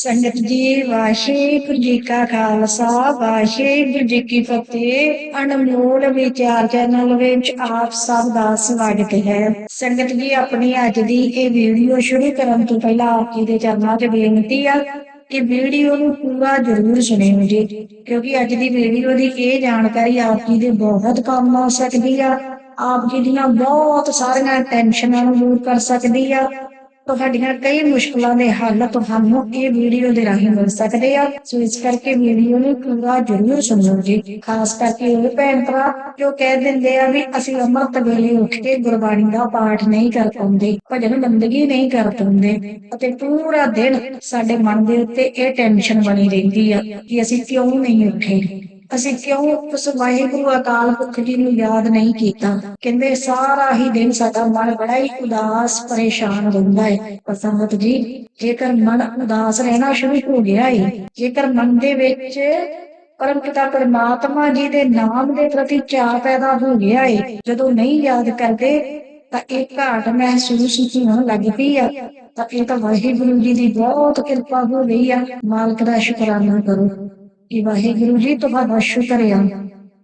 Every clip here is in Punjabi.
ਸੰਗਤ ਜੀ, ਵਾਹਿਗੁਰੂ ਜੀ ਕਾ ਖਾਲਸਾ, ਵਾਹਿਗੁਰੂ ਜੀ ਕੀ ਫਤਿਹ। ਅਨਮੋਲ ਵਿਚਾਰ ਚੈਨਲ ਵਿੱਚ ਆਪ ਸਭ ਦਾ ਸਵਾਗਤ ਹੈ। ਸੰਗਤ ਜੀ, ਆਪਣੀ ਅੱਜ ਦੀ ਇਹ ਵੀਡੀਓ ਸ਼ੁਰੂ ਕਰਨ ਤੋਂ ਪਹਿਲਾਂ ਆਪ ਜੀ ਦੇ ਚਰਨਾਂ 'ਚ ਬੇਨਤੀ ਆ ਕਿ ਵੀਡੀਓ ਨੂੰ ਪੂਰਾ ਜ਼ਰੂਰ ਸੁਣਿਓ ਜੀ, ਕਿਉਂਕਿ ਅੱਜ ਦੀ ਵੀਡੀਓ ਦੀ ਇਹ ਜਾਣਕਾਰੀ ਆਪ ਜੀ ਦੇ ਬਹੁਤ ਕੰਮ ਆ ਸਕਦੀ ਆ। ਆਪ ਜੀ ਦੀਆਂ ਬਹੁਤ ਸਾਰੀਆਂ ਟੈਨਸ਼ਨਾਂ ਨੂੰ ਦੂਰ ਕਰ ਸਕਦੀ ਆ। ਤੁਹਾਡੀਆਂ ਕਈ ਮੁਸ਼ਕਲਾਂ ਦੇ ਹੱਲ ਤੁਹਾਨੂੰ ਇਹ ਵੀਡੀਓ ਦੇ ਰਾਹੀਂ ਮਿਲ ਸਕਦੇ ਆ। ਸੋ ਇਸ ਕਰਕੇ ਵੀਡੀਓ ਨੂੰ ਪੂਰਾ ਜ਼ਰੂਰ ਸੁਣੋ ਜੀ। ਖਾਸ ਕਰਕੇ ਉਹ ਭੈਣ ਭਰਾ ਜੋ ਕਹਿ ਦਿੰਦੇ ਆ ਵੀ ਅਸੀਂ ਅੰਮ੍ਰਿਤ ਵੇਲੇ ਉੱਠ ਕੇ ਗੁਰਬਾਣੀ ਦਾ ਪਾਠ ਨਹੀਂ ਕਰ ਪਾਉਂਦੇ, ਭਜਨ ਬੰਦਗੀ ਨਹੀਂ ਕਰ ਪਾਉਂਦੇ ਅਤੇ ਪੂਰਾ ਦਿਨ ਸਾਡੇ ਮਨ ਦੇ ਉੱਤੇ ਇਹ ਟੈਨਸ਼ਨ ਬਣੀ ਰਹਿੰਦੀ ਆ ਕਿ ਅਸੀਂ ਕਿਉਂ ਨਹੀਂ ਉੱਠੇ। ਅਸੀਂ ਕਿਉਂ ਉਸ ਵਾਹਿਗੁਰੂ ਅਕਾਲ ਪੁਰਖ ਜੀ ਨੂੰ ਯਾਦ ਨਹੀਂ ਕੀਤਾ? ਕਹਿੰਦੇ, ਸਾਰਾ ਹੀ ਦਿਨ ਸਾਡਾ ਮਨ ਬੜਾ ਹੀ ਉਦਾਸ, ਪਰੇਸ਼ਾਨ ਰਹਿੰਦਾ ਹੈ ਪਰ ਜੀ, ਜੇਕਰ ਮਨ ਉਦਾਸ ਰਹਿਣਾ ਸ਼ੁਰੂ ਹੋ ਗਿਆ ਹੈ ਜੇਕਰ ਮਨ ਦੇ ਵਿੱਚ ਪਰਮ ਪਿਤਾ ਪਰਮਾਤਮਾ ਜੀ ਦੇ ਨਾਮ ਦੇ ਪ੍ਰਤੀ ਚਾਅ ਪੈਦਾ ਹੋ ਗਿਆ ਏ, ਜਦੋਂ ਨਹੀਂ ਯਾਦ ਕਰਦੇ, ਤਾਂ ਇਹ ਘਾਟ ਮਹਿਸੂਸ ਹੋਣ ਲੱਗ ਪਈ ਆ। ਤਾਂ ਇਹ ਤਾਂ ਵਾਹਿਗੁਰੂ ਜੀ ਦੀ ਬਹੁਤ ਕਿਰਪਾ ਹੋ ਗਈ ਆ। ਮਾਲਕ ਦਾ ਸ਼ੁਕਰਾਨਾ ਕਰੋ। ਕਿ ਵਾਹਿਗੁਰੂ ਜੀ ਤੁਹਾਡਾ ਸ਼ੁਕਰ ਆ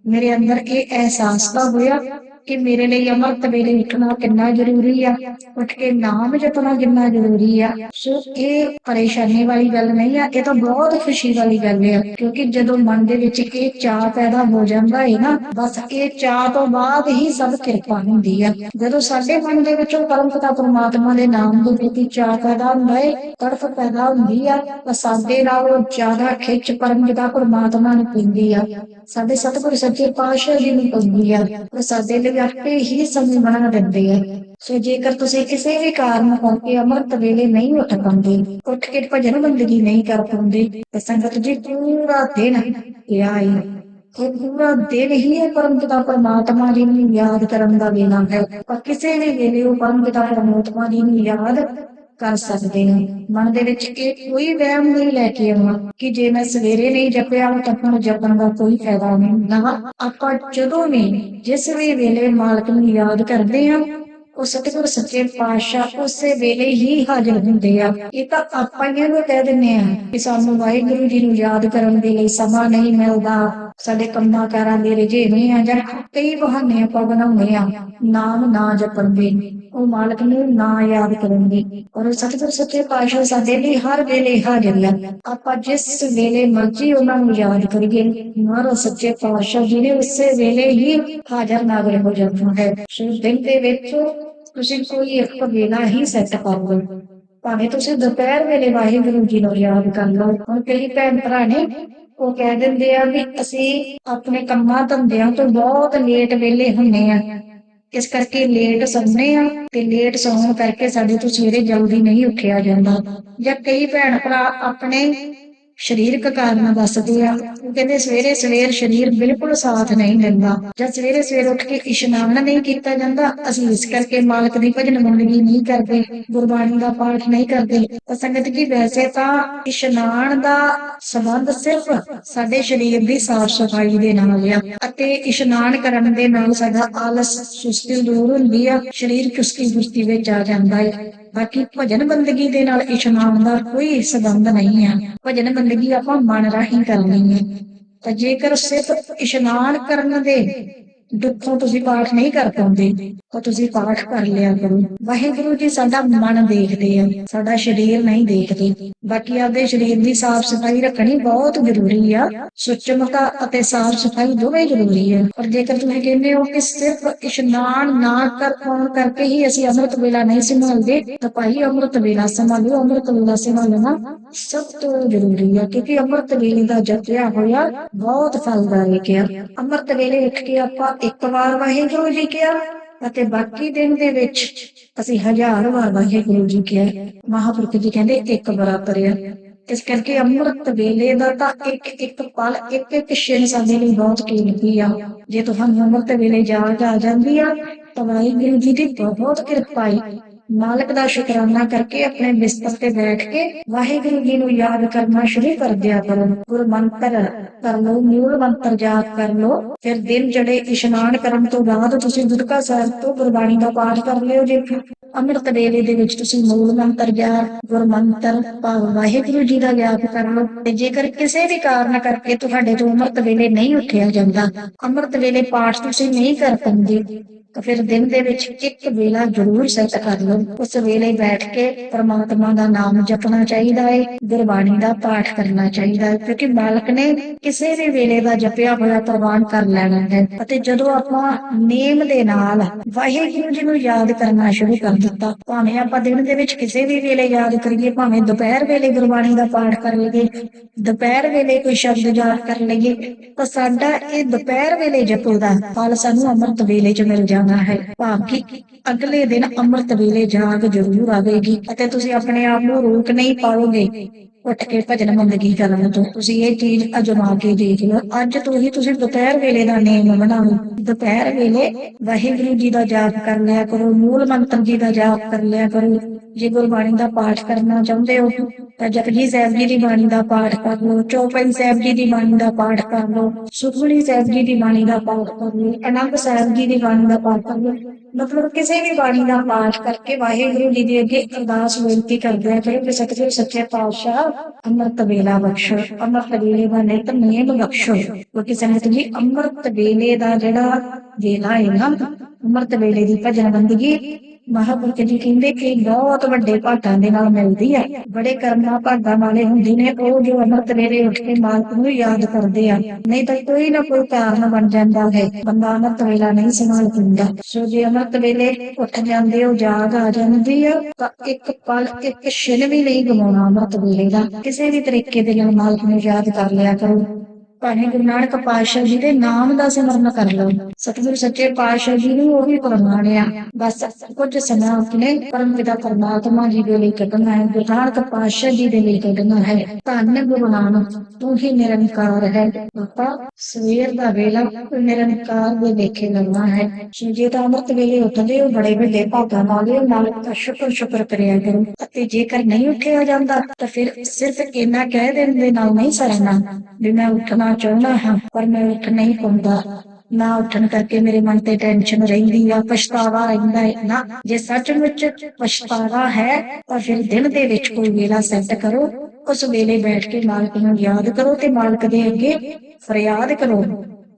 ਮੇਰੇ ਅੰਦਰ ਇਹ ਅਹਿਸਾਸ ਤਾਂ ਹੋਇਆ ਕਿ ਮੇਰੇ ਲਈ ਅਮਰਤ ਵੇਲੇ ਉੱਠਣਾ ਕਿੰਨਾ ਜ਼ਰੂਰੀ ਆ? ਉੱਠ ਕੇ ਨਾਮ ਜਪਣਾ ਕਿੰਨਾ ਜ਼ਰੂਰੀ ਆ? ਸੋ ਇਹ ਪਰੇਸ਼ਾਨੀ ਵਾਲੀ ਗੱਲ ਨਹੀਂ ਆ, ਇਹ ਤਾਂ ਬਹੁਤ ਖੁਸ਼ੀ ਵਾਲੀ ਗੱਲ ਆ, ਕਿਉਂਕਿ ਜਦੋਂ ਮਨ ਦੇ ਵਿੱਚ ਇਹ ਚਾਹ ਪੈਦਾ ਹੋ ਜਾਂਦਾ ਹੈ ਨਾ, ਬਸ ਇਹ ਚਾਹ ਤੋਂ ਬਾਅਦ ਹੀ ਸਭ ਕਿਰਪਾ ਹੁੰਦੀ ਆ। ਜਦੋਂ ਸਾਡੇ ਮਨ ਦੇ ਵਿੱਚੋਂ ਪਰਮ ਪਿਤਾ ਪਰਮਾਤਮਾ ਦੇ ਨਾਮ ਦੇ ਪ੍ਰਤੀ ਚਾਹ ਪੈਦਾ ਹੁੰਦਾ ਹੈ ਤੜਫ ਪੈਦਾ ਹੁੰਦੀ ਆ, ਤਾਂ ਸਾਡੇ ਨਾਲੋਂ ਜ਼ਿਆਦਾ ਖਿੱਚ ਪਰਮ ਪਿਤਾ ਪਰਮਾਤਮਾ ਨੂੰ ਪੈਂਦੀ ਆ। ਸਾਡੇ ਸਤਿਗੁਰ ਸੱਚੇ ਪਾਤਸ਼ਾਹ ਜੀ ਨੂੰ ਪੈਂਦੀ ਆ ਸਾਡੇ ਲਈ ਆਪੇ ਹੀ ਸਮਝ ਬਣਾ ਦਿੰਦੇ ਆ। ਸੋ ਜੇਕਰ ਤੁਸੀਂ ਕਿਸੇ ਵੀ ਕਾਰਨ ਕਰਕੇ ਅੰਮ੍ਰਿਤ ਵੇਲੇ ਨਹੀਂ ਉੱਠ ਪਾਉਂਦੇ, ਉੱਠ ਕੇ ਭਜਨ ਬੰਦਗੀ ਨਹੀਂ ਕਰ ਪਾਉਂਦੇ, ਤਾਂ ਸੰਗਤ ਜੀ ਪੂਰਾ ਦਿਨ ਇਹ ਆਈ ਇਹ ਪੂਰਾ ਦਿਨ ਹੀ ਇਹ ਪਰਮ ਪਿਤਾ ਪਰਮਾਤਮਾ ਜੀ ਨੂੰ ਯਾਦ ਕਰਨ ਦਾ ਵੇਲਾ ਹੈ। ਪਰ ਕਿਸੇ ਨੇ ਵੇਲੇ ਉਹ ਪਰਮ ਪਿਤਾ ਪਰਮਾਤਮਾ ਜੀ ਨੂੰ ਯਾਦ ਕਰ ਸਕਦੇ ਹਾਂ। ਮਨ ਦੇ ਵਿੱਚ ਇਹ ਕੋਈ ਵਹਿਮ ਨਹੀਂ ਲੈ ਕੇ ਆਉਣਾ ਕਿ ਜੇ ਮੈਂ ਸਵੇਰੇ ਨਹੀਂ ਜਪਿਆ ਤਾਂ ਹੁਣ ਜਪਣ ਦਾ ਕੋਈ ਫਾਇਦਾ ਨਹੀਂ ਨਾ ਆਪਾਂ ਜਦੋਂ ਵੀ ਜਿਸ ਵੀ ਵੇਲੇ ਮਾਲਕ ਨੂੰ ਯਾਦ ਕਰਦੇ ਹਾਂ, ਉਹ ਸਤਿਗੁਰ ਸੱਚੇ ਪਾਤਸ਼ਾਹ ਉਸੇ ਵੇਲੇ ਹੀ ਹਾਜ਼ਰ ਹੁੰਦੇ ਆ। ਇਹ ਤਾਂ ਆਪਾਂ ਹੀ ਇਹਨੂੰ ਕਹਿ ਦਿੰਨੇ ਆ ਕਿ ਸਾਨੂੰ ਵਾਹਿਗੁਰੂ ਜੀ ਨੂੰ ਯਾਦ ਕਰਨ ਦੇ ਲਈ ਸਮਾਂ ਨਹੀਂ ਮਿਲਦਾ। ਸਾਡੇ ਕੰਮਾਂ ਕਾਰਾਂ ਦੇ ਰੁਝੇਵੇਂ ਆ ਜਾਂ ਕਈ ਬਹਾਨੇ ਆਪਾਂ ਬਣਾਉਂਦੇ ਆ। ਨਾਮ ਨਾ ਜਪਣ ਦੇ ਉਹ ਮਾਲਕ ਨੂੰ ਨਾ ਯਾਦ ਕਰਨ ਦੇ ਔਰ ਸਤਿਗੁਰ ਸੱਚੇ ਪਾਤਸ਼ਾਹ ਸਾਡੇ ਲਈ ਹਰ ਵੇਲੇ ਹਾਜ਼ਰ ਆ। ਆਪਾਂ ਜਿਸ ਵੇਲੇ ਮਰਜ਼ੀ ਉਹਨਾਂ ਨੂੰ ਯਾਦ ਕਰੀਏ ਮਹਾਰਾਜ ਸੱਚੇ ਪਾਤਸ਼ਾਹ ਜੀ ਨੇ ਉਸੇ ਵੇਲੇ ਹੀ ਹਾਜ਼ਰ ਨਾਗਰ ਹੋ ਜਾਂਦਾ ਹੈ ਸੋ ਦਿਨ ਦੇ ਵਿੱਚ ਤੁਸੀਂ ਕੋਈ ਇੱਕ ਵੇਲਾ ਹੀ ਸੈੱਟ ਕਰ। ਲਓ ਭਾਵੇਂ ਤੁਸੀਂ ਦੁਪਹਿਰ ਵੇਲੇ ਵਾਹਿਗੁਰੂ ਜੀ ਨੂੰ ਯਾਦ ਕਰ ਲਓ। ਹੁਣ ਕਈ ਭੈਣ ਭਰਾ ਨੇ ਉਹ ਕਹਿ ਦਿੰਦੇ ਆ ਵੀ ਅਸੀਂ ਆਪਣੇ ਕੰਮਾਂ ਧੰਦਿਆਂ ਤੋਂ ਬਹੁਤ ਲੇਟ ਵੇਲੇ ਹੁੰਨੇ ਆ। ਇਸ ਕਰਕੇ ਲੇਟ ਸੌਂਦੇ ਆ ਤੇ ਲੇਟ ਸੌਣ ਕਰਕੇ ਸਾਡੇ ਤੋਂ ਸਵੇਰੇ ਜਲਦੀ ਨਹੀਂ ਉੱਠਿਆ ਜਾਂਦਾ। ਜਾਂ ਕਈ ਭੈਣ ਭਰਾ ਆਪਣੇ ਸਰੀਰਕ ਕਾਰਨ ਦੱਸਦੇ ਆ। ਕਹਿੰਦੇ ਸਵੇਰੇ ਸਵੇਰ ਸਰੀਰ ਬਿਲਕੁਲ ਸਾਥ ਨਹੀਂ ਦਿੰਦਾ। ਜਾਂ ਸਵੇਰੇ ਸਵੇਰ ਉੱਠ ਕੇ ਇਸ਼ਨਾਨ ਨਹੀਂ ਕੀਤਾ ਜਾਂਦਾ, ਅਸੀਂ ਇਸ ਕਰਕੇ ਮਾਲਕ ਦੀ ਭਜਨ ਮੰਡਲੀ ਨਹੀਂ ਕਰਦੇ, ਗੁਰਬਾਣੀ ਦਾ ਪਾਠ ਨਹੀਂ ਕਰਦੇ। ਤਾਂ ਸੰਗਤ ਜੀ ਵੈਸੇ ਤਾਂ ਇਸ਼ਨਾਨ ਦਾ ਸੰਬੰਧ ਸਿਰਫ ਸਾਡੇ ਸਰੀਰ ਦੀ ਸਾਫ਼ ਸਫ਼ਾਈ ਦੇ ਨਾਲ ਆ ਅਤੇ ਇਸ਼ਨਾਨ ਕਰਨ ਦੇ ਨਾਲ ਸਾਡਾ ਆਲਸ, ਸੁਸਤੀ ਦੂਰ ਹੁੰਦੀ ਆ, ਸਰੀਰ ਚੁਸਤੀ ਫੁਸਤੀ ਵਿੱਚ ਆ ਜਾਂਦਾ ਹੈ ਬਾਕੀ ਭਜਨ ਬੰਦਗੀ ਦੇ ਨਾਲ ਇਸ਼ਨਾਨ ਦਾ ਕੋਈ ਸੰਬੰਧ ਨਹੀਂ ਹੈ ਭਜਨ ਬੰਦਗੀ ਆਪਾਂ ਮਨ ਰਾਹੀਂ ਕਰਨੀ ਹੈ ਤਾਂ ਜੇਕਰ ਸਿਰਫ ਇਸ਼ਨਾਨ ਕਰਨ ਦੇ ਜਿੱਥੋਂ ਤੁਸੀਂ ਪਾਠ ਨਹੀਂ ਕਰ ਪਾਉਂਦੇ ਉਹ ਤੁਸੀਂ ਪਾਠ ਕਰ ਲਿਆ ਕਰੋ। ਵਾਹਿਗੁਰੂ ਜੀ, ਸਾਡਾ ਮਨ ਦੇਖਦੇ ਆ, ਸਾਡਾ ਸਰੀਰ ਨਹੀਂ ਦੇਖਦੇ। ਬਾਕੀ ਆਪਦੇ ਸਰੀਰ ਦੀ ਸਾਫ਼ ਸਫ਼ਾਈ ਰੱਖਣੀ ਬਹੁਤ ਜ਼ਰੂਰੀ ਆ। ਸੁਚਮਤਾ ਅਤੇ ਸਾਫ਼ ਸਫ਼ਾਈ ਦੋਵੇਂ ਜ਼ਰੂਰੀ ਹੈ ਪਰ ਜੇਕਰ ਤੁਸੀਂ ਕਹਿੰਦੇ ਹੋ ਕਿ ਸਿਰਫ ਇਸ਼ਨਾਨ ਨਾ ਕਰ, ਪਾਉਣ ਕਰਕੇ ਹੀ ਅਸੀਂ ਅੰਮ੍ਰਿਤ ਵੇਲਾ ਨਹੀਂ ਸੰਭਾਲਦੇ, ਤਾਂ ਭਾਈ ਅੰਮ੍ਰਿਤ ਵੇਲਾ ਸੰਭਾਲੋ ਅੰਮ੍ਰਿਤ ਵੇਲਾ ਸੰਭਾਲਣਾ ਸਭ ਤੋਂ ਜ਼ਰੂਰੀ ਹੈ ਕਿਉਂਕਿ ਅੰਮ੍ਰਿਤ ਵੇਲੇ ਦਾ ਜਪਿਆ ਹੋਇਆ ਬਹੁਤ ਫਲਦਾਇਕ ਹੈ ਅੰਮ੍ਰਿਤ ਵੇਲੇ ਉੱਠ ਕੇ ਆਪਾਂ ਇੱਕ ਵਾਰ ਵਾਹਿਗੁਰੂ ਜੀ ਕਿਹਾ ਅਤੇ ਬਾਕੀ ਦਿਨ ਦੇ ਵਿੱਚ ਅਸੀਂ ਹਜ਼ਾਰ ਵਾਰ ਵਾਹਿਗੁਰੂ ਜੀ ਕਿਹਾ। ਮਹਾਪੁਰਖ ਜੀ ਕਹਿੰਦੇ, ਇੱਕ ਬਰਾਬਰ ਆ ਇਸ ਕਰਕੇ ਅੰਮ੍ਰਿਤ ਵੇਲੇ ਦਾ ਤਾਂ ਇੱਕ ਇੱਕ ਪਲ, ਇੱਕ ਇੱਕ ਛਿਣ ਸਾਡੇ ਲਈ ਬਹੁਤ ਕੀਮਤੀ ਆ। ਜੇ ਤੁਹਾਨੂੰ ਅੰਮ੍ਰਿਤ ਵੇਲੇ ਯਾਦ ਆ ਜਾਂਦੀ ਆ, ਤਾਂ ਵਾਹਿਗੁਰੂ ਜੀ ਦੀ ਬਹੁਤ ਕਿਰਪਾ ਹੈ ਮਾਲਕ ਦਾ ਸ਼ੁਕਰਾਨਾ ਕਰਕੇ ਆਪਣੇ ਬਿਸਤਰ ਤੇ ਬੈਠ ਕੇ ਵਾਹਿਗੁਰੂ ਜੀ ਨੂੰ ਯਾਦ ਕਰਨਾ ਸ਼ੁਰੂ ਕਰ ਦਿਆ ਕਰੋ। ਗੁਰ ਮੰਤਰ ਕਰ ਲਓ ਮੂਲ ਮੰਤਰ ਜਾਪ ਕਰ ਲਓ ਫਿਰ ਦਿਨ ਜੜੇ ਇਸ਼ਨਾਨ ਕਰਨ ਤੋਂ ਬਾਅਦ ਤੁਸੀਂ ਗੁਟਕਾ ਸਾਹਿਬ ਤੋਂ ਗੁਰਬਾਣੀ ਦਾ ਪਾਠ ਕਰ ਲਿਓ ਜੇ। ਅੰਮ੍ਰਿਤ ਵੇਲੇ ਦੇ ਵਿੱਚ ਤੁਸੀਂ ਮੂਲ ਮੰਤਰ ਜਾਂ ਗੁਰਮੰਤਰ ਭਾਵ ਵਾਹਿਗੁਰੂ ਜੀ ਦਾ ਜਾਪ ਕਰ ਲਓ। ਤੇ ਜੇਕਰ ਕਿਸੇ ਵੀ ਕਾਰਨ ਕਰਕੇ ਤੁਹਾਡੇ ਤੋਂ ਅੰਮ੍ਰਿਤ ਵੇਲੇ ਨਹੀਂ ਉੱਠਿਆ ਜਾਂਦਾ, ਅੰਮ੍ਰਿਤ ਵੇਲੇ ਪਾਠ ਤੁਸੀਂ ਨਹੀਂ ਕਰ ਪਾਉਂਦੇ। ਤਾਂ ਫਿਰ ਦਿਨ ਦੇ ਵਿੱਚ ਇੱਕ ਵੇਲਾ ਜ਼ਰੂਰ ਸੈੱਟ ਕਰ ਲਓ। ਉਸ ਵੇਲੇ ਬੈਠ ਕੇ ਪਰਮਾਤਮਾ ਦਾ ਨਾਮ ਜਪਣਾ ਚਾਹੀਦਾ ਹੈ ਗੁਰਬਾਣੀ ਦਾ ਪਾਠ ਕਰਨਾ ਚਾਹੀਦਾ ਹੈ ਕਿਉਂਕਿ ਮਾਲਕ ਨੇ ਕਿਸੇ ਵੀ ਵੇਲੇ ਦਾ ਜਪਿਆ ਹੋਇਆ ਪ੍ਰਵਾਨ ਕਰ ਲੈਣਾ ਹੈ। ਅਤੇ ਜਦੋਂ ਆਪਾਂ ਨੇਮ ਦੇ ਨਾਲ ਵਾਹਿਗੁਰੂ ਜੀ ਨੂੰ ਯਾਦ ਕਰਨਾ ਸ਼ੁਰੂ ਕਰ ਦਿੱਤਾ, ਭਾਵੇਂ ਆਪਾਂ ਦਿਨ ਦੇ ਵਿੱਚ ਕਿਸੇ ਵੀ ਵੇਲੇ ਯਾਦ ਕਰੀਏ, ਭਾਵੇਂ ਦੁਪਹਿਰ ਵੇਲੇ ਗੁਰਬਾਣੀ ਦਾ ਪਾਠ ਕਰ ਲਈਏ, ਦੁਪਹਿਰ ਵੇਲੇ ਕੋਈ ਸ਼ਬਦ ਯਾਦ ਕਰ ਲਈਏ, ਤਾਂ ਸਾਡਾ ਇਹ ਦੁਪਹਿਰ ਵੇਲੇ ਜਪੋ ਦਾ ਫਲ ਸਾਨੂੰ ਅੰਮ੍ਰਿਤ ਵੇਲੇ 'ਚ ਮਿਲ ਜਾ ਜਾਣਾ ਹੈ। ਭਾਵ ਕਿ ਅਗਲੇ ਦਿਨ ਅੰਮ੍ਰਿਤ ਵੇਲੇ ਜਾਗ ਜ਼ਰੂਰ ਆਵੇਗੀ ਅਤੇ ਤੁਸੀਂ ਆਪਣੇ ਆਪ ਨੂੰ ਰੋਕ ਨਹੀਂ ਪਾਓਗੇ। ਉੱਠ ਕੇ ਭਜਨ ਬੰਦਗੀ ਕਰਨ ਤੋਂ। ਤੁਸੀਂ ਇਹ ਚੀਜ਼ ਅਜਮਾ ਕੇ ਦੇਖ ਲਓ। ਅੱਜ ਤੋਂ ਹੀ ਤੁਸੀਂ ਦੁਪਹਿਰ ਵੇਲੇ ਦਾ ਨੇਮ ਬਣਾਓ। ਦੁਪਹਿਰ ਵੇਲੇ ਵਾਹਿਗੁਰੂ ਜੀ ਦਾ ਜਾਪ ਕਰ ਲਿਆ ਕਰੋ, ਮੂਲ ਮੰਤਰ ਜੀ ਦਾ ਜਾਪ ਕਰ ਲਿਆ ਕਰੋ। ਜੇ ਗੁਰਬਾਣੀ ਦਾ ਪਾਠ ਕਰਨਾ ਚਾਹੁੰਦੇ ਹੋ, ਤਾਂ ਜਪਜੀ ਸਾਹਿਬ ਜੀ ਦੀ ਬਾਣੀ ਦਾ ਪਾਠ ਕਰ ਲਓ, ਚੌਪਈ ਸਾਹਿਬ ਜੀ ਦੀ ਬਾਣੀ ਦਾ ਪਾਠ ਕਰ ਲਓ, ਸੁਖਮਨੀ ਸਾਹਿਬ ਜੀ ਦੀ ਬਾਣੀ ਦਾ ਪਾਠ ਕਰ ਲਓ, ਅਨੰਦ ਸਾਹਿਬ ਜੀ ਦੀ ਬਾਣੀ ਦਾ ਪਾਠ ਕਰ ਲਓ। ਮਤਲਬ ਕਿਸੇ ਵੀ ਬਾਣੀ ਦਾ ਪਾਠ ਕਰਕੇ ਵਾਹਿਗੁਰੂ ਜੀ ਦੇ ਅੱਗੇ ਅਰਦਾਸ ਬੇਨਤੀ ਕਰਦੇ ਆ, ਕਿ ਸਤਿਗੁਰੂ ਸੱਚੇ ਪਾਤਸ਼ਾਹ ਅੰਮ੍ਰਿਤ ਵੇਲਾ ਬਖਸ਼ੋ ਅੰਮ੍ਰਿਤ ਵੇਲੇ ਦਾ ਨਿਤ ਨੇਮ ਬਖਸ਼ੋ ਕਿਉਂਕਿ ਸੰਗਤ ਜੀ ਅੰਮ੍ਰਿਤ ਵੇਲੇ ਦਾ ਜਿਹੜਾ ਵੇਲਾ ਹੈ ਨਾ ਅੰਮ੍ਰਿਤ ਵੇਲੇ ਦੀ ਭਜਨ ਬੰਦਗੀ ਮਹਾਪੁਰਖ ਜੀ ਕਹਿੰਦੇ ਕਿ ਬਹੁਤ ਵੱਡੇ ਭਾਗਾਂ ਦੇ ਨਾਲ ਮਿਲਦੀ ਆ ਬੜੇ ਕਰਮਾਂ ਭਾਗਾਂ ਵਾਲੇ ਹੁੰਦੇ ਨੇ, ਉਹ ਜੋ ਅੰਮ੍ਰਿਤ ਵੇਲੇ ਉੱਠ ਕੇ ਮਾਲਕ ਨੂੰ ਯਾਦ ਕਰਦੇ ਆ। ਨਹੀਂ ਤਾਂ ਕੋਈ ਨਾ ਕੋਈ ਕਾਰਨ ਬਣ ਜਾਂਦਾ ਹੈ। ਬੰਦਾ ਅੰਮ੍ਰਿਤ ਵੇਲਾ ਨਹੀਂ ਸੰਭਾਲ ਪਾਉਂਦਾ। ਸੋ ਜੇ ਅੰਮ੍ਰਿਤ ਵੇਲੇ ਉੱਠ ਜਾਂਦੇ, ਉਹ ਜਾਗ ਆ ਜਾਂਦੀ ਆ, ਤਾਂ ਇੱਕ ਪਲ, ਇੱਕ ਛਿਨ ਵੀ ਨਹੀਂ ਗਵਾਉਣਾ ਅੰਮ੍ਰਿਤ ਵੇਲੇ ਦਾ। ਕਿਸੇ ਵੀ ਤਰੀਕੇ ਦੇ ਨਾਲ ਮਾਲਕ ਨੂੰ ਯਾਦ ਕਰ ਲਿਆ ਕਰੋ। ਭਾਵੇਂ ਗੁਰੂ ਨਾਨਕ ਪਾਤਸ਼ਾਹ ਜੀ ਦੇ ਨਾਮ ਦਾ ਸਿਮਰਨ ਕਰ ਲਓ। ਸਤਿਗੁਰੂ ਸੱਚੇ ਪਾਤਸ਼ਾਹ ਜੀ ਨੂੰ ਉਹ ਵੀ ਪ੍ਰਮਾਣਿਆ ਬਸ ਕੁਝ ਸਮਾਂ ਆਪਣੇ ਪਰਮ ਪਿਤਾ ਪਰਮਾਤਮਾ ਜੀ ਦੇ ਲਈ ਕੱਢਣਾ ਹੈ ਗੁਰੂ ਨਾਨਕ ਪਾਤਸ਼ਾਹ ਜੀ ਦੇ ਲਈ ਕੱਢਣਾ ਹੈ। ਧੰਨ ਗੁਰੂ ਨਾਨਕ ਤੂੰ ਹੀ ਨਿਰੰਕਾਰ ਹੈ। ਬਾਪਾ ਸਵੇਰ ਦਾ ਵੇਲਾ ਨਿਰੰਕਾਰ ਦੇ ਦੇਖੇ ਲੱਗਣਾ ਹੈ। ਜੇ ਤਾਂ ਅੰਮ੍ਰਿਤ ਵੇਲੇ ਉੱਠਦੇ ਹੋ ਬੜੇ ਵੱਡੇ ਭਾਗਾਂ ਵਾਲੇ ਹੋ, ਦਾ ਸ਼ੁਕਰ ਸ਼ੁਕਰ ਕਰਿਆ ਕਰੋ। ਅਤੇ ਜੇਕਰ ਨਹੀਂ ਉੱਠਿਆ ਜਾਂਦਾ ਤਾਂ ਫਿਰ ਸਿਰਫ ਇਹਨਾਂ ਕਹਿ ਦੇਣ ਦੇ ਨਾਲ ਨਹੀਂ ਸਰਨਾ ਵੀ ਮੈਂ ਉੱਠਣਾ ਚਾਹੁੰਦਾ ਹਾਂ, ਪਰ ਮੈਂ ਉੱਠ ਨਹੀਂ ਪਾਉਂਦਾ। ਨਾ ਉੱਠਣ ਕਰਕੇ ਮੇਰੇ ਮਨ ਤੇ ਟੈਨਸ਼ਨ ਰਹਿੰਦੀ ਆ, ਪਛਤਾਵਾ ਰਹਿੰਦਾ ਹੈ ਨਾ। ਜੇ ਸੱਚਮੁੱਚ ਪਛਤਾਵਾ ਹੈ, ਤਾਂ ਫਿਰ ਦਿਨ ਦੇ ਵਿੱਚ ਕੋਈ ਵੇਲਾ ਸੈੱਟ ਕਰੋ। ਉਸ ਵੇਲੇ ਬੈਠ ਕੇ ਮਾਲਕ ਨੂੰ ਯਾਦ ਕਰੋ ਤੇ ਮਾਲਕ ਦੇ ਅੱਗੇ ਫਰਿਆਦ ਕਰੋ।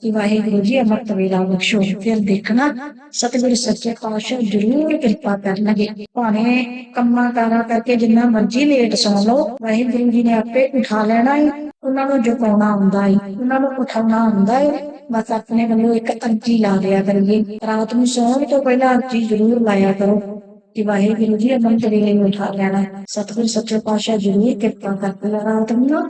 ਕਿ ਵਾਹਿਗੁਰੂ ਜੀ ਅਮਰਤ ਵੇਲਾ ਬਖਸ਼ੋ। ਫਿਰ ਦੇਖਣਾ, ਸਤਿਗੁਰੂ ਸੱਚੇ ਪਾਤਸ਼ਾਹ ਜ਼ਰੂਰ ਕਿਰਪਾ ਕਰਨਗੇ। ਭਾਵੇਂ ਕੰਮਾਂ ਕਾਰਾਂ ਕਰਕੇ ਜਿੰਨਾ ਮਰਜ਼ੀ ਲੇਟ ਸੌ ਲਓ, ਵਾਹਿਗੁਰੂ ਜੀ ਨੇ ਆਪੇ ਉਠਾ ਲੈਣਾ ਹੈ ਉਹਨਾਂ ਨੂੰ ਜਗਾਉਣਾ ਹੁੰਦਾ ਹੈ ਉਹਨਾਂ ਨੂੰ ਉਠਾਉਣਾ ਹੁੰਦਾ ਹੈ ਬਸ ਆਪਣੇ ਵੱਲੋਂ ਇੱਕ ਅਰਜੀ ਲਾ ਲਿਆ ਕਰੀਏ। ਰਾਤ ਨੂੰ ਸੌਣ ਤੋਂ ਪਹਿਲਾਂ ਅਰਜੀ ਜ਼ਰੂਰ ਲਾਇਆ ਕਰੋ ਕਿ ਵਾਹਿਗੁਰੂ ਜੀ ਅੰਮ੍ਰਿਤ ਵੇਲੇ ਨੂੰ ਉਠਾ ਲੈਣਾ। ਹੈ। ਸਤਿਗੁਰੂ ਸੱਚੇ ਪਾਤਸ਼ਾਹ ਜ਼ਰੂਰ ਕਿਰਪਾ ਕਰਕੇ ਰਾਤ ਨੂੰ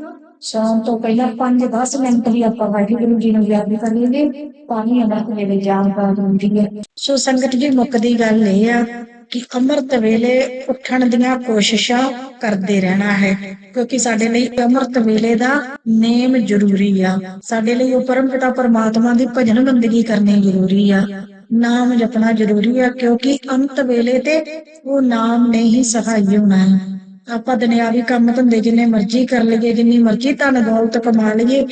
ਨਾ ਸੌਣ ਤੋਂ ਪਹਿਲਾਂ 5-10 ਮਿੰਟ ਵੀ ਆਪਾਂ ਵਾਹਿਗੁਰੂ ਜੀ ਨੂੰ ਯਾਦ ਕਰੀਏ ਪਾਣੀ ਅੰਮ੍ਰਿਤ ਵੇਲੇ ਜਾਣ ਦਾ ਹੁੰਦੀ ਹੈ। ਸੋ ਸੰਗਤ ਜੀ ਮੁੱਕਦੀ ਗੱਲ ਇਹ ਆ ਕਿ ਅੰਮ੍ਰਿਤ ਵੇਲੇ ਉੱਠਣ ਦੀਆਂ ਕੋਸ਼ਿਸ਼ਾਂ ਕਰਦੇ ਰਹਿਣਾ ਹੈ, ਕਿਉਂਕਿ ਸਾਡੇ ਲਈ ਅੰਮ੍ਰਿਤ ਵੇਲੇ ਦਾ ਨੇਮ ਜ਼ਰੂਰੀ ਆ। ਸਾਡੇ ਲਈ ਉਹ ਪਰਮ ਪਿਤਾ ਪਰਮਾਤਮਾ ਦੀ ਭਜਨ ਬੰਦਗੀ ਕਰਨੀ ਜ਼ਰੂਰੀ ਆ। ਨਾਮ ਜਪਣਾ ਜ਼ਰੂਰੀ ਆ, ਕਿਉਂਕਿ ਅੰਤ ਵੇਲੇ ਤੇ ਉਹ ਨਾਮ ਨੇ ਹੀ ਸਹਾਈ ਹੋਣਾ ਹੈ। ਆਪਾਂ ਦੁਨਿਆਵੀ ਕੰਮ ਧੰਦੇ ਜਿੰਨੇ ਮਰਜ਼ੀ ਕਰ ਲਈਏ, ਜਿੰਨੀ ਮਰਜ਼ੀ ਧਨ ਦੌਲਤ ਕਮਾ ਲਈਏ,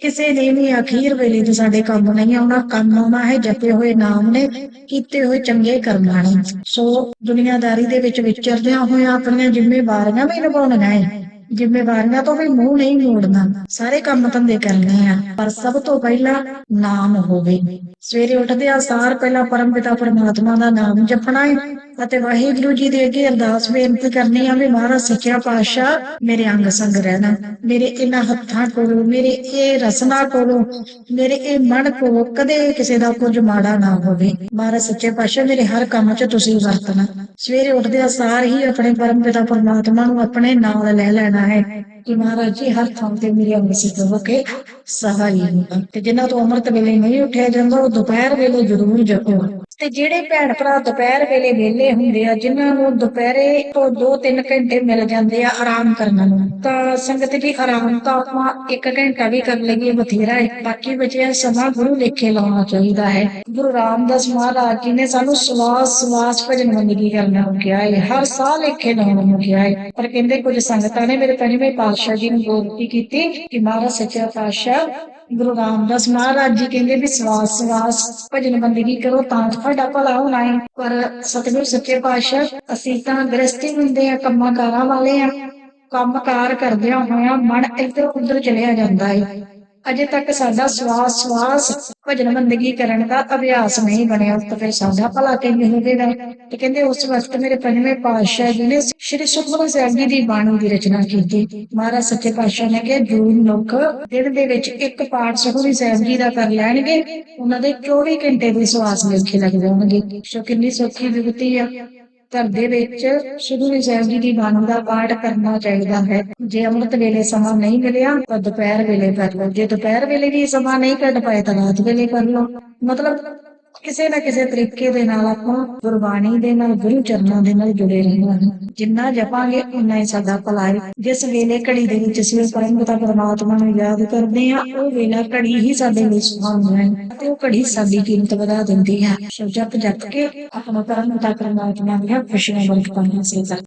ਕਿਸੇ ਨੇ ਵੀ ਅਖੀਰ ਵੇਲੇ ਤੇ ਸਾਡੇ ਕੰਮ ਨਹੀਂ ਆਉਣਾ, ਕੰਮ ਆਉਣਾ ਹੈ, ਜਪੇ ਹੋਏ ਨਾਮ ਨੇ, ਕੀਤੇ ਹੋਏ ਚੰਗੇ ਕਰਮਾਂ ਨੇ। ਸੋ ਦੁਨੀਆਦਾਰੀ ਦੇ ਵਿੱਚ ਵਿਚਰਦਿਆਂ ਹੋਇਆਂ ਆਪਣੀਆਂ ਜ਼ਿੰਮੇਵਾਰੀਆਂ ਵੀ ਨਿਭਾਉਣੀਆਂ ਹੈ ਜ਼ਿੰਮੇਵਾਰੀਆਂ ਤੋਂ ਵੀ ਮੂੰਹ ਨਹੀਂ ਮੋੜਨਾ। ਸਾਰੇ ਕੰਮ ਧੰਦੇ ਕਰਨੇ ਆ, ਪਰ ਸਭ ਤੋਂ ਪਹਿਲਾਂ ਨਾਮ ਹੋਵੇ। ਸਵੇਰੇ ਉੱਠਦੇ ਆ ਸਾਰ ਪਹਿਲਾਂ ਪਰਮ ਪਿਤਾ ਪਰਮਾਤਮਾ ਦਾ ਨਾਮ ਜਪਣਾ ਹੈ ਅਤੇ ਵਾਹਿਗੁਰੂ ਜੀ ਦੇ ਅੱਗੇ ਅਰਦਾਸ ਬੇਨਤੀ ਕਰਨੀ ਆ ਵੀ ਮਹਾਰਾਜ ਸੱਚਾ ਪਾਤਸ਼ਾਹ ਮੇਰੇ ਅੰਗ ਸੰਗ ਰਹਿਣਾ। ਮੇਰੇ ਇਹਨਾਂ ਹੱਥਾਂ ਕੋਲੋਂ, ਮੇਰੇ ਇਹ ਰਸਨਾ ਕੋਲੋਂ, ਮੇਰੇ ਇਹ ਮਨ ਕੋਲੋਂ ਕਦੇ ਕਿਸੇ ਦਾ ਕੁਝ ਮਾੜਾ ਨਾ ਹੋਵੇ। ਮਹਾਰਾਜ ਸੱਚੇ ਪਾਤਸ਼ਾਹ, ਮੇਰੇ ਹਰ ਕੰਮ 'ਚ ਤੁਸੀਂ ਵਰਤਣਾ। ਸਵੇਰੇ ਉੱਠਦੇ ਸਾਰ ਹੀ ਆਪਣੇ ਪਰਮ ਪਿਤਾ ਪਰਮਾਤਮਾ ਨੂੰ ਆਪਣੇ ਨਾਲ ਲੈ ਲੈਣਾ ਹੈ। ਕਿ ਮਹਾਰਾਜ ਜੀ, ਹਰ ਥਾਂ ਤੇ ਮੇਰੀ ਅੰਗ ਸਿੱਧ ਕੇ ਸਹਾਈ ਹੋਣ ਤੇ ਜਿਨ੍ਹਾਂ ਤੋਂ ਅੰਮ੍ਰਿਤ ਵੇਲੇ ਨਹੀਂ ਉੱਠਿਆ ਜਾਂਦਾ, ਉਹ ਦੁਪਹਿਰ ਵੇਲੇ ਜ਼ਰੂਰ ਜਪੋ ਤੇ ਜਿਹੜੇ ਭੈਣ ਭਰਾ ਦੁਪਹਿਰ ਵੇਲੇ ਵਿਹਲੇ ਹੁੰਦੇ ਆ, ਜਿਨ੍ਹਾਂ ਨੂੰ ਦੁਪਹਿਰੇ ਤੋਂ 2-3 ਘੰਟੇ ਮਿਲ ਜਾਂਦੇ ਆ ਆਰਾਮ ਕਰਨ ਨੂੰ, ਤਾਂ ਸੰਗਤ ਜੀ ਆਰਾਮ ਤਾਂ ਆਪਾਂ 1 ਘੰਟਾ ਵੀ ਕਰ ਲਈਏ ਬਥੇਰਾ ਹੈ। ਬਾਕੀ ਬਚਿਆ ਸਮਾਂ ਗੁਰੂ ਲੇਖੇ ਲਾਉਣਾ ਚਾਹੀਦਾ ਹੈ। ਗੁਰੂ ਰਾਮਦਾਸ ਮਹਾਰਾਜ ਜੀ ਨੇ ਸਾਨੂੰ ਸਵਾਸ ਸਵਾਸ ਭਜਨ ਬੰਦਗੀ ਕਰਨਾ ਨੂੰ ਕਿਹਾ ਹੈ। ਹਰ ਸਾਹ ਲੇਖੇ ਲਾਉਣ ਨੂੰ ਕਿਹਾ ਹੈ। ਪਰ ਕਹਿੰਦੇ ਕੁਝ ਸੰਗਤਾਂ ਨੇ ਮੇਰੇ ਪੰਜਵੇਂ ਪਾਤਸ਼ਾਹ ਪਾਤਸ਼ਾਹ ਜੀ ਨੂੰ ਬੇਨਤੀ ਕੀਤੀ ਕਿ ਮਹਾਰਾਜ ਸੱਚਾ ਪਾਤਸ਼ਾਹ, ਗੁਰੂ ਰਾਮਦਾਸ ਮਹਾਰਾਜ ਜੀ ਕਹਿੰਦੇ ਵੀ ਸਵਾਸ ਸਵਾਸ, ਭਜਨ ਬੰਦਗੀ ਕਰੋ ਤਾਂ ਤੁਹਾਡਾ ਭਲਾ ਹੋਣਾ ਹੈ ਪਰ ਸਤਿਗੁਰ ਸੱਚੇ ਪਾਤਸ਼ਾਹ, ਅਸੀਂ ਤਾਂ ਗ੍ਰਸਤੀ ਹੁੰਦੇ ਆ ਕੰਮਾਂ ਕਾਰਾਂ ਵਾਲੇ ਆ ਕੰਮ ਕਾਰ ਕਰਦਿਆਂ ਹੋਇਆ ਮਨ ਇੱਧਰ ਉੱਧਰ ਚਲਿਆ ਜਾਂਦਾ ਹੈ ਅਜੇ ਤੱਕ ਸਾਡਾ ਸਵਾਸ ਸਵਾਸ ਭਜਨ ਬੰਦਗੀ ਕਰਨ ਦਾ ਅਭਿਆਸ ਨਹੀਂ ਬਣਿਆ, ਤਾਂ ਫਿਰ ਸਾਡਾ ਭਲਾ ਕਿਵੇਂ ਹੋਵੇਗਾ? ਤੇ ਕਹਿੰਦੇ ਉਸ ਵਕਤ ਮੇਰੇ ਪੰਜਵੇਂ ਪਾਤਸ਼ਾਹ ਜੀ ਨੇ ਸ੍ਰੀ ਸੁਖਮਨੀ ਸਾਹਿਬ ਜੀ ਦੀ ਬਾਣੀ ਦੀ ਰਚਨਾ ਕੀਤੀ। ਮਹਾਰਾਜ ਸੱਚੇ ਪਾਤਸ਼ਾਹ ਨੇ ਕਿਹਾ, ਜੋ ਲੋਕ ਦਿਨ ਦੇ ਵਿੱਚ ਇੱਕ ਪਾਠ ਸੁਖਮਨੀ ਸਾਹਿਬ ਜੀ ਦਾ ਕਰ ਲੈਣਗੇ, ਉਹਨਾਂ ਦੇ 24 ਘੰਟੇ ਦੇ ਸਵਾਸ ਲੇਖੇ ਲੱਗ ਜਾਣਗੇ। ਸੋ ਕਿੰਨੀ ਸੌਖੀ ਵਿਗਤੀ ਆ। ਘਰ ਦੇ ਵਿੱਚ ਸੁਖਮਨੀ ਸਾਹਿਬ ਜੀ ਦੀ ਬਾਣੀ ਦਾ ਪਾਠ ਕਰਨਾ ਚਾਹੀਦਾ ਹੈ। ਜੇ ਅੰਮ੍ਰਿਤ ਵੇਲੇ ਸਮਾਂ ਨਹੀਂ ਮਿਲਿਆ, ਤਾਂ ਦੁਪਹਿਰ ਵੇਲੇ ਕਰ ਲਓ। ਜੇ ਦੁਪਹਿਰ ਵੇਲੇ ਵੀ ਸਮਾਂ ਨਹੀਂ ਕੱਢ ਪਾਏ, ਤਾਂ ਰਾਤ ਵੇਲੇ ਕਰ ਲਓ। ਮਤਲਬ ਕਿਸੇ ਨਾ ਕਿਸੇ ਤਰੀਕੇ ਦੇ ਨਾਲ ਆਪਾਂ ਗੁਰਬਾਣੀ ਦੇ ਨਾਲ, ਗੁਰੂ ਚਰਨਾਂ ਦੇ ਨਾਲ ਜੁੜੇ ਰਹਿਣਾ ਹੈ। ਜਿੰਨਾ ਜਪਾਂਗੇ ਉਨਾ ਹੀ ਸਾਡਾ ਭਲਾ ਹੈ। ਜਿਸ ਵੇਲੇ ਘੜੀ ਦੇ ਵਿੱਚ ਅਸੀਂ ਪਰਮਪਿਤਾ ਪਰਮਾਤਮਾ ਨੂੰ ਯਾਦ ਕਰਦੇ ਹਾਂ, ਉਹ ਵੇਲਾ ਘੜੀ ਹੀ ਸਾਡੇ ਲਈ ਸੁਹਾਵਣਾ ਹੈ ਤੇ ਉਹ ਘੜੀ ਸਾਡੀ ਕੀਮਤ ਵਧਾ ਦਿੰਦੀ ਹੈ। ਸੋ ਜਪ ਜਪ ਕੇ ਆਪਣਾ ਪਰਮਪਿਤਾ ਪਰਮਾਤਮਾ ਦੀਆਂ ਖੁਸ਼ੀਆਂ ਬਰਕਤਾਂ ਹਾਸਲ